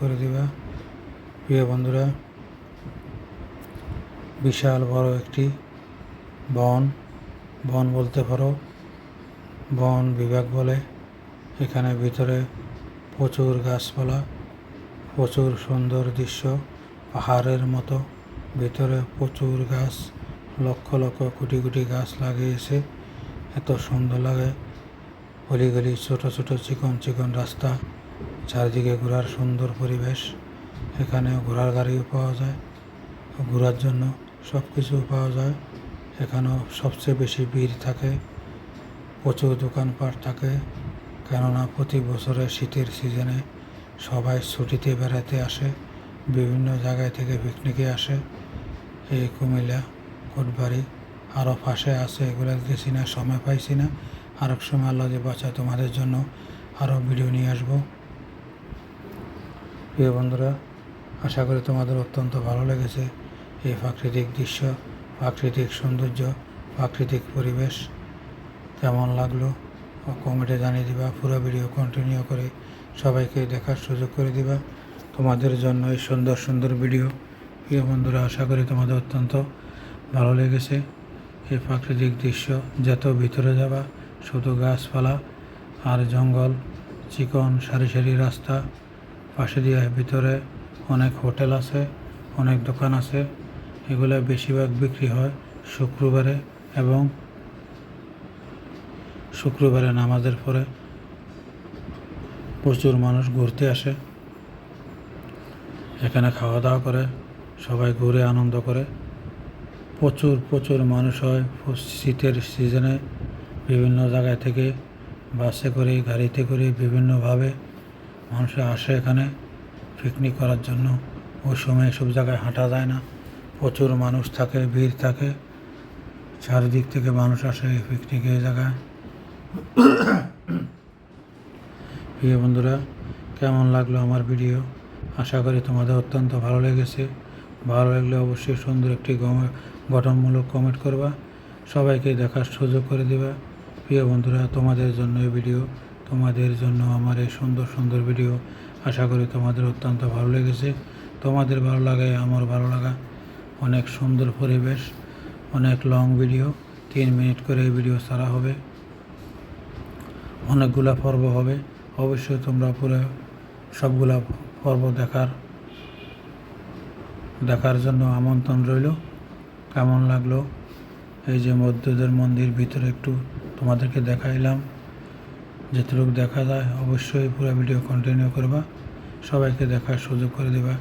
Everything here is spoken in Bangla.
করে দিবা। প্রিয় বন্ধুরা, বিশাল বড় একটি বন। বন বলতে পারো, বন বিভাগ বলে। এখানে ভিতরে প্রচুর গাছপালা, প্রচুর সুন্দর দৃশ্য, পাহাড়ের মতো। ভিতরে প্রচুর গাছ, লক্ষ লক্ষ কোটি কোটি গাছ লাগিয়েছে। এত সুন্দর লাগে। গলি গলি, ছোট ছোট চিকন চিকন রাস্তা। চারিদিকে ঘোরার সুন্দর পরিবেশ এখানে ঘোড়ার গাড়িও পাওয়া যায়। ঘোরার জন্য সব কিছু পাওয়া যায়। এখানেও সবচেয়ে বেশি ভিড় থাকে, প্রচুর দোকানপাট থাকে। কেননা প্রতি বছরে শীতের সিজনে সবাই ছুটিতে বেড়াতে আসে, বিভিন্ন জায়গায় থেকে পিকনিকে আসে। এই কুমিল্লা, কোটবাড়ি, আরও পাশে আছে এগুলো গেছি না, সময় পাইছি না। আরেক সময় আল্লাহ যে তোমাদের জন্য আরও ভিডিও নিয়ে আসব। প্রিয় বন্ধুরা, আশা করি তোমাদের অত্যন্ত ভালো লেগেছে এই প্রাকৃতিক দৃশ্য, প্রাকৃতিক সৌন্দর্য, প্রাকৃতিক পরিবেশ। কেমন লাগল? কমেন্টে জানিয়ে দিবা, পুরো ভিডিও কন্টিনিউ করে সবাইকে দেখার সুযোগ করে দিবা। তোমাদের জন্য এই সুন্দর সুন্দর ভিডিও প্রিয় বন্ধুরা, আশা করি তোমাদের অত্যন্ত ভালো লেগেছে। এই প্রাকৃতিক দৃশ্য, যত ভিতরে যাবা, শুধু গাছপালা আর জঙ্গল, চিকন সারি সারি রাস্তা পাশে দিয়ে ভিতরে অনেক হোটেল আছে, অনেক দোকান আছে। এগুলো বেশিরভাগ বিক্রি হয় শুক্রবারে এবং শুক্রবারে নামাজের পরে প্রচুর মানুষ ঘুরতে আসে। এখানে খাওয়া দাওয়া করে, সবাই ঘুরে আনন্দ করে। প্রচুর প্রচুর মানুষ হয় শীতের সিজনে। বিভিন্ন জায়গা থেকে বাসে করে, গাড়িতে করে, বিভিন্নভাবে মানুষ আসে এখানে পিকনিক করার জন্য। ওই সময় সব জায়গায় হাঁটা যায় না। প্রচুর মানুষ থাকে, ভিড় থাকে। চারিদিক থেকে মানুষ আসে এই পিকনিক এই জায়গায়। প্রিয় বন্ধুরা, কেমন লাগল আমার ভিডিও আশা করি তোমাদের অত্যন্ত ভালো লেগেছে। ভালো লাগলে অবশ্যই সুন্দর একটি গঠনমূলক কমেন্ট করবা। সবাইকে দেখার সুযোগ করে দিবা। প্রিয় বন্ধুরা, তোমাদের জন্য এই ভিডিও তোমাদের জন্য আমার এই সুন্দর সুন্দর ভিডিও আশা করি তোমাদের অত্যন্ত ভালো লেগেছে। তোমাদের ভালো লাগায় আমার ভালো লাগা, অনেক সুন্দর পরিবেশ, অনেক লং ভিডিও তিন মিনিট করে এই ভিডিও ছাড়া হবে। অনেকগুলা পর্ব হবে, অবশ্যই তোমরা পুরো সবগুলা পর্ব দেখার দেখার জন্য আমন্ত্রণ রইল। কেমন লাগল? এই যে মধ্যদের মন্দির ভিতরে একটু তোমাদেরকে দেখাইলাম। যেটুকু দেখা যায় অবশ্যই পুরো ভিডিও কন্টিনিউ করবা। সবাইকে দেখার সুযোগ করে দেবা।